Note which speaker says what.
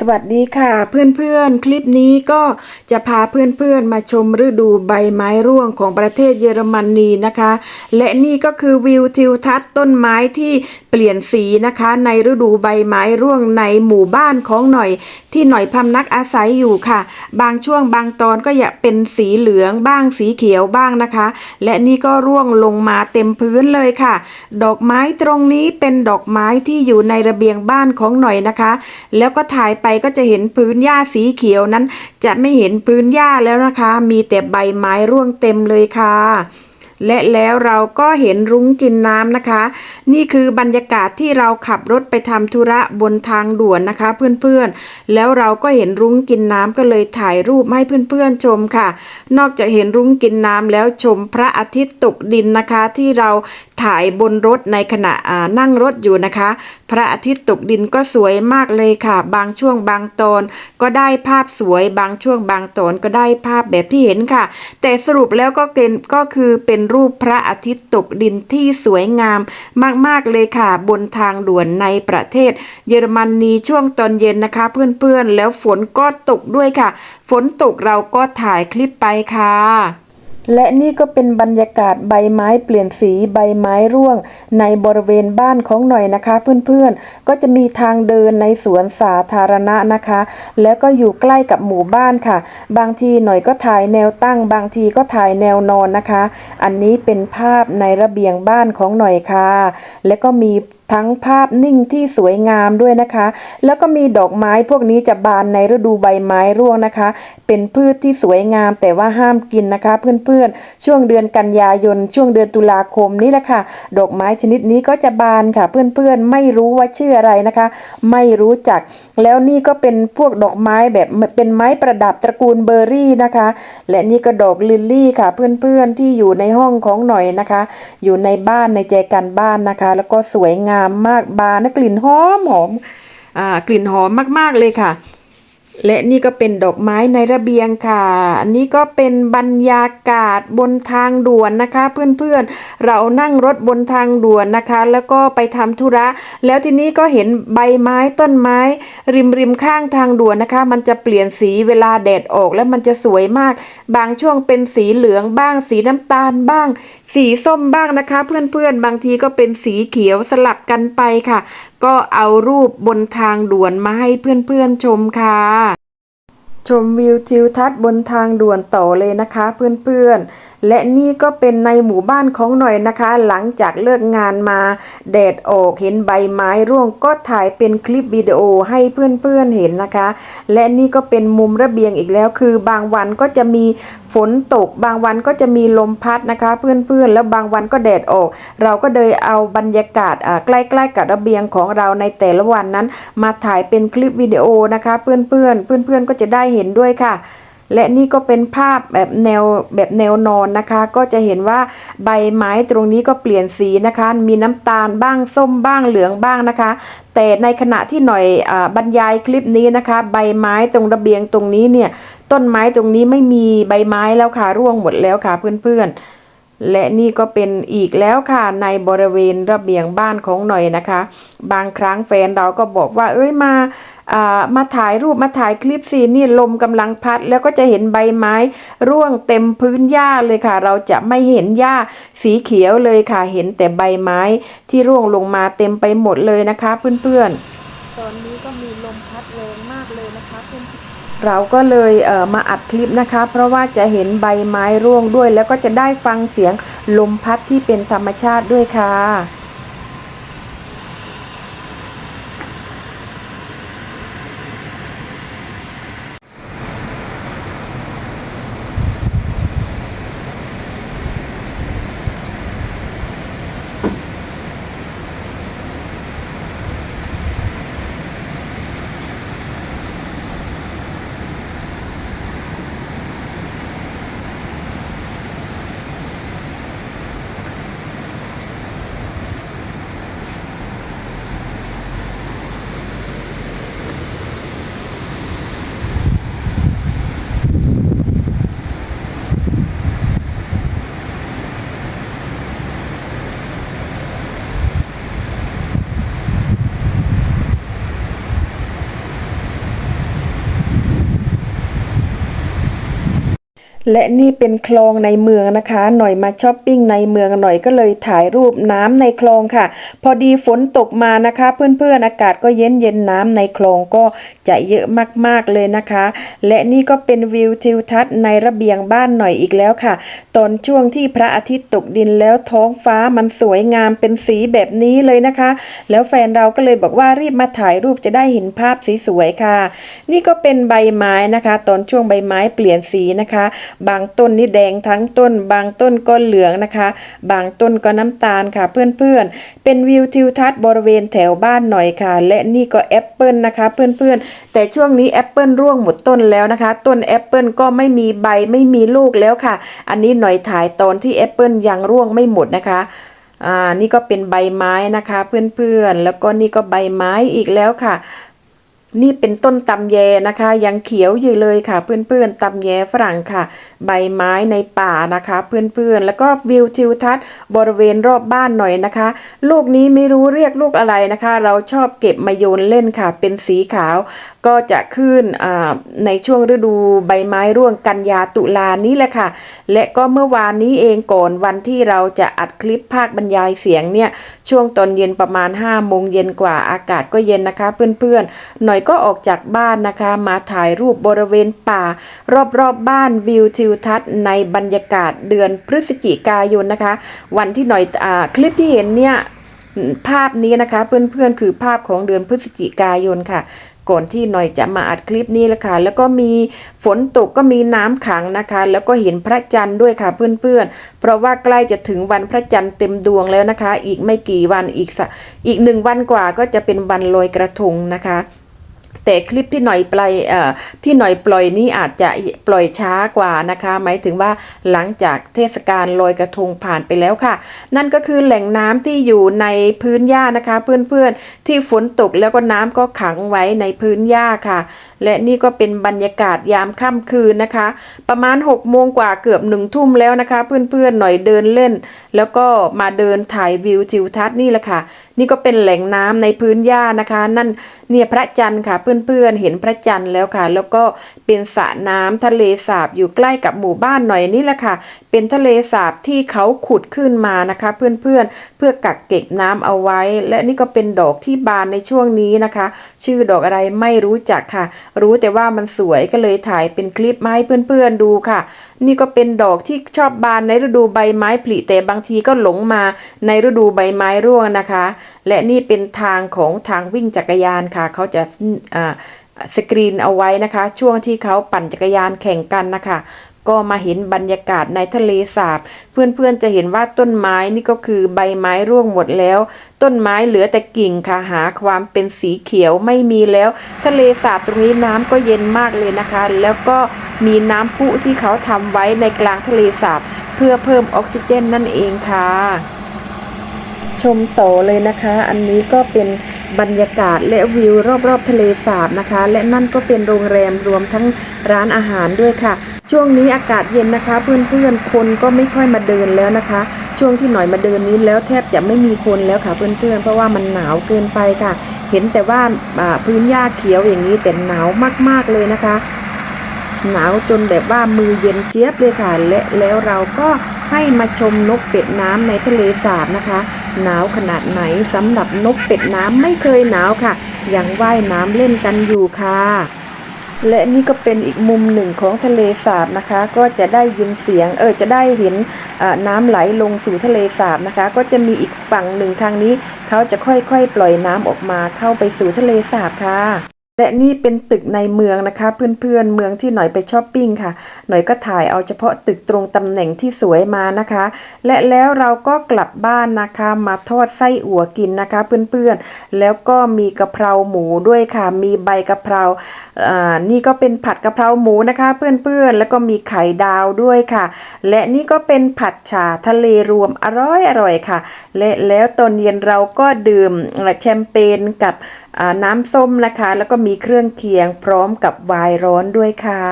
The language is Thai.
Speaker 1: สวัสดีค่ะ เพื่อนๆ คลิปนี้ก็จะพาเพื่อนๆ มาชมฤดูใบไม้ร่วงของประเทศเยอรมนีนะคะ และนี่ก็คือวิวทิวทัศน์ต้นไม้ที่เปลี่ยนสีนะคะ ในฤดูใบไม้ร่วงในหมู่บ้านของหน่อย ที่หน่อยพำนักอาศัยอยู่ค่ะ บางช่วงบางตอนก็อยาเป็นสีเหลืองบ้างสีเขียวบ้างนะคะ และนี่ก็ร่วงลงมาเต็มพื้นเลยค่ะ ดอกไม้ตรงนี้เป็นดอกไม้ที่อยู่ในระเบียงบ้านของหน่อยนะคะ แล้วก็ถ่ายไปก็จะเห็นพื้นหญ้าสีเขียวนั้น จะไม่เห็นพื้นหญ้าแล้วนะคะ มีแต่ใบไม้ร่วงเต็มเลยค่ะและแล้วเราก็เห็นรุ้งกินน้ำนะคะ นี่คือบรรยากาศที่เราขับรถไปทำธุระบนทางด่วนนะคะ เพื่อนๆ แล้วเราก็เห็นรุ้งกินน้ำก็เลยถ่ายรูปให้เพื่อนๆชมค่ะ นอกจากเห็นรุ้งกินน้ำแล้วชมพระอาทิตย์ตกดินนะคะ ที่เรา ถ่ายบนรถในขณะนั่งรถอยู่นะคะ พระอาทิตย์ตกดินก็สวยมากเลยค่ะ บางช่วงบางตอนก็ได้ภาพสวย บางช่วงบางตอนก็ได้ภาพแบบที่เห็นค่ะ แต่สรุปแล้วก็เป็นก็คือเป็นรูปพระอาทิตย์ตกดินที่สวยงามมากๆเลยค่ะ บนทางด่วนในประเทศ เยอรมนีช่วงตอนเย็นนะคะ เพื่อนๆแล้วฝนก็ตกด้วยค่ะ ฝนตกเราก็ถ่ายคลิปไปค่ะ และนี่ก็เป็นบรรยากาศใบไม้เปลี่ยนสีใบไม้ร่วง ในบริเวณบ้านของหน่อยนะคะ เพื่อนๆ ก็จะมีทางเดินในสวนสาธารณะนะคะ แล้วก็อยู่ใกล้กับหมู่บ้านค่ะ บางทีหน่อยก็ถ่ายแนวตั้ง บางทีก็ถ่ายแนวนอนนะคะ อันนี้เป็นภาพในระเบียงบ้านของหน่อยค่ะ และก็มี ทั้งภาพนิ่งที่สวยงามด้วยนะคะ แล้วก็มีดอกไม้พวกนี้จะบานในฤดูใบไม้ร่วงนะคะ เป็นพืชที่สวยงามแต่ว่าห้ามกินนะคะ เพื่อนๆ ช่วงเดือนกันยายน ช่วงเดือนตุลาคมนี่แหละค่ะ ดอกไม้ชนิดนี้ก็จะบานค่ะ เพื่อนๆ ไม่รู้ว่าชื่ออะไรนะคะ ไม่รู้จัก แล้วนี่ก็เป็นพวกดอกไม้แบบเป็นไม้ประดับตระกูลเบอร์รี่นะคะ และนี่ก็ดอกลิลลี่ค่ะ เพื่อนๆ ที่อยู่ในห้องของหน่อยนะคะ อยู่ในบ้านในใจกันบ้านนะคะ แล้วก็สวยงามมากบานะกลิ่นหอมหอมอ่ากลิ่นหอมมากๆเลยค่ะ และนี่ก็เป็นดอกไม้ในระเบียงค่ะ อันนี้ก็เป็นบรรยากาศบนทางด่วนนะคะ เพื่อนๆ เรานั่งรถบนทางด่วนนะคะ แล้วก็ไปทำธุระ แล้วทีนี้ก็เห็นใบไม้ต้นไม้ ริมริมข้างทางด่วนนะคะ มันจะเปลี่ยนสีเวลาแดดออกแล้วมันจะสวยมาก บางช่วงเป็นสีเหลืองบ้าง สีน้ำตาลบ้าง สีส้มบ้างนะคะ เพื่อนๆ บางทีก็เป็นสีเขียวสลับกันไปค่ะ ก็เอารูปบนทางด่วนมาให้เพื่อนๆชมค่ะ ชมวิวทิวทัศน์บนทางด่วนต่อเลยนะคะเพื่อนๆ และนี่ก็เป็นในหมู่บ้านของหน่อยนะคะ หลังจากเลิกงานมาแดดออกเห็นใบไม้ร่วงก็ถ่ายเป็นคลิปวิดีโอให้เพื่อนๆเห็นนะคะ และนี่ก็เป็นมุมระเบียงอีกแล้ว คือบางวันก็จะมีฝนตก บางวันก็จะมีลมพัดนะคะ เพื่อนๆ แล้วบางวันก็แดดออก เราก็เลยเอาบรรยากาศอ่าใกล้ๆ กับระเบียงของเราในแต่ละวันนั้น มาถ่ายเป็นคลิปวิดีโอนะคะ เพื่อนๆเพื่อนๆก็จะได้เห็นด้วยค่ะ และนี่ก็เป็นภาพแบบแนวแบบแนวนอนนะคะ ก็จะเห็นว่าใบไม้ตรงนี้ก็เปลี่ยนสีนะคะ มีน้ำตาลบ้างส้มบ้างเหลืองบ้างนะคะ แต่ในขณะที่หน่อยอบรรยายคลิปนี้นะคะ ใบไม้ตรงระเบียงตรงนี้เนี่ยต้นไม้ตรงนี้ไม่มีใบไม้แล้วค่ะร่วงหมดแล้วค่ะเพื่อนๆ และนี่ก็เป็นอีกแล้วค่ะในบริเวณระเบียงบ้านของหน่อยนะคะ บางครั้งแฟนเราก็บอกว่า เอ้ยมาอ่ามาถ่ายรูปมาถ่ายคลิปสินี่ลมกำลังพัด แล้วก็จะเห็นใบไม้ ร่วงเต็มพื้นหญ้าเลยค่ะ เราจะไม่เห็นหญ้าสีเขียวเลยค่ะ เห็นแต่ใบไม้ที่ร่วงลงมาเต็มไปหมดเลยนะคะ เพื่อนๆ ตอนนี้ก็มีลมพัดแรงมากเลยนะคะเพื่อน เราก็เลยเมาอัดคลิปนะคะ เพราะว่าจะเห็นใบไม้ร่วงด้วย แล้วก็จะได้ฟังเสียงลมพัดที่เป็นธรรมชาติด้วยค่ะ และนี่เป็นคลองในเมืองนะคะ หน่อยมาช้อปปิ้งในเมืองหน่อยก็เลยถ่ายรูปน้ำในคลองค่ะ พอดีฝนตกมานะคะ เพื่อนๆอากาศก็เย็นเย็นน้ำในคลองก็จะเยอะมากๆเลยนะคะ และนี่ก็เป็นวิวทิวทัศน์ในระเบียงบ้านหน่อยอีกแล้วค่ะ ตอนช่วงที่พระอาทิตย์ตกดินแล้วท้องฟ้ามันสวยงามเป็นสีแบบนี้เลยนะคะ แล้วแฟนเราก็เลยบอกว่ารีบมาถ่ายรูปจะได้เห็นภาพสวยๆค่ะ นี่ก็เป็นใบไม้นะคะ ตอนช่วงใบไม้เปลี่ยนสีนะคะบางต้นนี่แดงทั้งต้น บางต้นก็เหลืองนะคะ บางต้นก็น้ำตาลค่ะ เพื่อนๆ เป็นวิวทิวทัศน์บริเวณแถวบ้านหน่อยค่ะ และนี่ก็แอปเปิลนะคะเพื่อนๆ แต่ช่วงนี้แอปเปิลร่วงหมดต้นแล้วนะคะ ต้นแอปเปิลก็ไม่มีใบไม่มีลูกแล้วค่ะ อันนี้หน่อยถ่ายตอนที่แอปเปิลยังร่วงไม่หมดนะคะอ่า นี่ก็เป็นใบไม้นะคะ เพื่อนๆ แล้วก็นี่ก็ใบไม้อีกแล้วค่ะ นี่เป็นต้นตำแยนะคะ ยังเขียวอยู่เลยค่ะ เพื่อนๆตำแยฝรั่งค่ะ ใบไม้ในป่านะคะ เพื่อนๆ แล้วก็วิวทิวทัศน์บริเวณรอบบ้านหน่อยนะคะ ลูกนี้ไม่รู้เรียกลูกอะไรนะคะ เราชอบเก็บมาโยนเล่นค่ะ เป็นสีขาว ก็จะขึ้นในช่วงฤดูใบไม้ร่วงกันยาตุลานี้แหละค่ะ และก็เมื่อวานนี้เองก่อนวันที่เราจะอัดคลิปภาคบรรยายเสียงเนี่ยช่วงตอนเย็นประมาณ5โมงเย็นกว่าอากาศก็เย็นนะคะ เพื่อนๆหน่อยก็ออกจากบ้านนะคะ มาถ่ายรูปบริเวณป่า รอบๆบบ้านวิวทิวทัศน์ในบรรยากาศเดือนพฤศจิกายนนะคะ วันที่หน่อยอคลิปที่เห็นเนี่ยภาพนี้นะคะเพื่อนๆคือภาพของเดือนพฤศจิกายนค่ะ ก่อนที่หน่อยจะมาอัดคลิปนี้แหละค่ะ แล้วก็มีฝนตกก็มีน้ำขังนะคะ แล้วก็เห็นพระจันทร์ด้วยค่ะเพื่อนๆ เพราะว่าใกล้จะถึงวันพระจันทร์เต็มดวงแล้วนะคะ อีกไม่กี่วันอีกสักอีกหนึ่งวันกว่าก็จะเป็นวันลอยกระทงนะคะ แต่คลิปที่หน่อยปล่อยเอ่อที่หน่อยปล่อยนี้อาจจะปล่อยช้ากว่านะคะ หมายถึงว่าหลังจากเทศกาลลอยกระทงผ่านไปแล้วค่ะ นั่นก็คือแหล่งน้ำที่อยู่ในพื้นหญ้านะคะ เพื่อนๆที่ฝนตกแล้วก็น้ำก็ขังไว้ในพื้นหญ้าค่ะ และนี่ก็เป็นบรรยากาศยามค่ำคืนนะคะ ประมาณ6โมงกว่าเกือบหนึ่งทุ่มแล้วนะคะ เพื่อนๆหน่อยเดินเล่น แล้วก็มาเดินถ่ายวิวทิวทัศน์นี่แหละค่ะ นี่ก็เป็นแหล่งน้ำในพื้นหญ้านะคะ นั่นเนี่ยพระจันทร์ค่ะเพื่อนๆเห็นพระจันทร์แล้วค่ะ แล้วก็เป็นสระน้ำทะเลสาบอยู่ใกล้กับหมู่บ้านหน่อยนี่แหละค่ะ เป็นทะเลสาบที่เขาขุดขึ้นมานะคะ เพื่อนๆเพื่อกักเก็บน้ำเอาไว้ และนี่ก็เป็นดอกที่บานในช่วงนี้นะคะ ชื่อดอกอะไรไม่รู้จักค่ะ รู้แต่ว่ามันสวยก็เลยถ่ายเป็นคลิปมาให้เพื่อนๆดูค่ะ นี่ก็เป็นดอกที่ชอบบานในฤดูใบไม้ผลิแต่บางทีก็หลงมาในฤดูใบไม้ร่วงนะคะ และนี่เป็นทางของทางวิ่งจักรยานค่ะ เขาจะสกรีนเอาไว้นะคะ ช่วงที่เขาปั่นจักรยานแข่งกันนะคะก็มาเห็นบรรยากาศในทะเลสาบ เพื่อนๆจะเห็นว่าต้นไม้นี่ก็คือใบไม้ร่วงหมดแล้ว ต้นไม้เหลือแต่กิ่งค่ะหาความเป็นสีเขียวไม่มีแล้ว ทะเลสาบตรงนี้น้ำก็เย็นมากเลยนะคะ แล้วก็มีน้ำพุที่เขาทำไว้ในกลางทะเลสาบ เพื่อเพิ่มออกซิเจนนั่นเองค่ะ ชมต่อเลยนะคะ อันนี้ก็เป็น บรรยากาศและวิวรอบๆทะเลสาบนะคะ และนั่นก็เป็นโรงแรมรวมทั้งร้านอาหารด้วยค่ะ ช่วงนี้อากาศเย็นนะคะ เพื่อนๆ คนก็ไม่ค่อยมาเดินแล้วนะคะ ช่วงที่หน่อยมาเดินนี้แล้วแทบจะไม่มีคนแล้วค่ะ เพื่อนๆ เพราะว่ามันหนาวเกินไปค่ะ เห็นแต่ว่าอ่าพื้นหญ้าเขียวอย่างนี้แต่หนาวมากๆเลยนะคะ หนาวจนแบบว่ามือเย็นเจี๊ยบเลยค่ะ และแล้วเราก็ให้มาชมนกเป็ดน้ำในทะเลสาบนะคะ หนาวขนาดไหนสำหรับนกเป็ดน้ำไม่เคยหนาวค่ะ ยังว่ายน้ำเล่นกันอยู่ค่ะและนี่ก็เป็นอีกมุมหนึ่งของทะเลสาบนะคะ ก็จะได้ยินเสียงเออจะได้เห็นน้ำไหลลงสู่ทะเลสาบนะคะ ก็จะมีอีกฝั่งหนึ่งทางนี้ เขาจะค่อยๆ ปล่อยน้ำออกมาเข้าไปสู่ทะเลสาบค่ะ และนี่เป็นตึกในเมืองนะคะเพื่อนๆเมืองที่หน่อยไปช้อปปิ้งค่ะ หน่อยก็ถ่ายเอาเฉพาะตึกตรงตำแหน่งที่สวยมานะคะ และแล้วเราก็กลับบ้านนะคะมาทอดไส้อั่วกินนะคะเพื่อนๆ แล้วก็มีกะเพราหมูด้วยค่ะ มีใบกะเพราอ่านี่ก็เป็นผัดกะเพราหมูนะคะเพื่อนๆ แล้วก็มีไข่ดาวด้วยค่ะ และนี่ก็เป็นผัดฉาทะเลรวมอร่อยอร่อยค่ะ และแล้วตอนเย็นเราก็ดื่มแชมเปญกับ น้ำส้มนะคะ แล้วก็มีเครื่องเคียงพร้อมกับไวน์ร้อนด้วยค่ะ